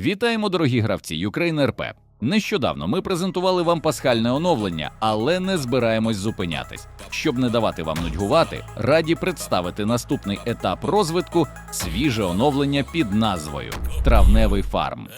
Вітаємо, дорогі гравці Ukraine РП. Нещодавно ми презентували вам пасхальне оновлення, але не збираємось зупинятись. Щоб не давати вам нудьгувати, раді представити наступний етап розвитку свіже оновлення під назвою Травневий фарм.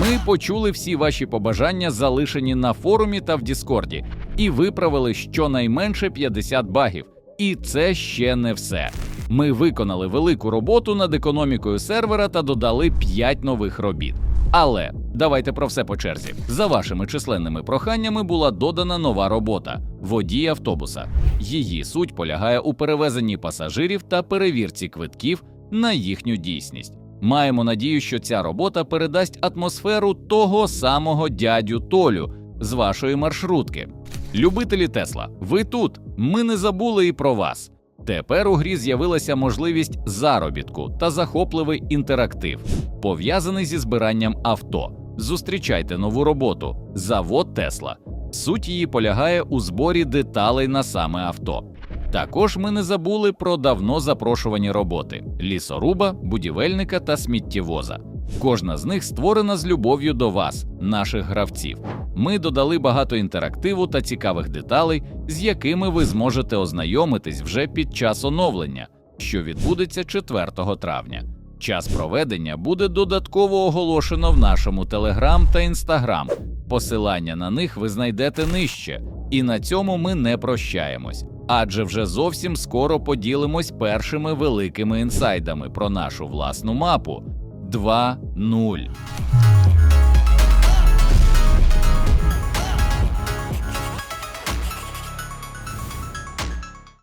Ми почули всі ваші побажання, залишені на форумі та в Діскорді, і виправили щонайменше 50 багів. І це ще не все. Ми виконали велику роботу над економікою сервера та додали 5 нових робіт. Але давайте про все по черзі. За вашими численними проханнями була додана нова робота водій автобуса. Її суть полягає у перевезенні пасажирів та перевірці квитків на їхню дійсність. Маємо надію, що ця робота передасть атмосферу того самого дядю Толю з вашої маршрутки. Любителі Тесла, ви тут. Ми не забули і про вас. Тепер у грі з'явилася можливість заробітку та захопливий інтерактив, пов'язаний зі збиранням авто. Зустрічайте нову роботу завод Тесла. Суть її полягає у зборі деталей на саме авто. Також ми не забули про давно запрошувані роботи: лісоруба, будівельника та сміттєвоза. Кожна з них створена з любов'ю до вас, наших гравців. Ми додали багато інтерактиву та цікавих деталей, з якими ви зможете ознайомитись вже під час оновлення, що відбудеться 4 травня. Час проведення буде додатково оголошено в нашому Телеграм та Інстаграм. Посилання на них ви знайдете нижче. І на цьому ми не прощаємось, адже вже зовсім скоро поділимось першими великими інсайдами про нашу власну мапу 2.0.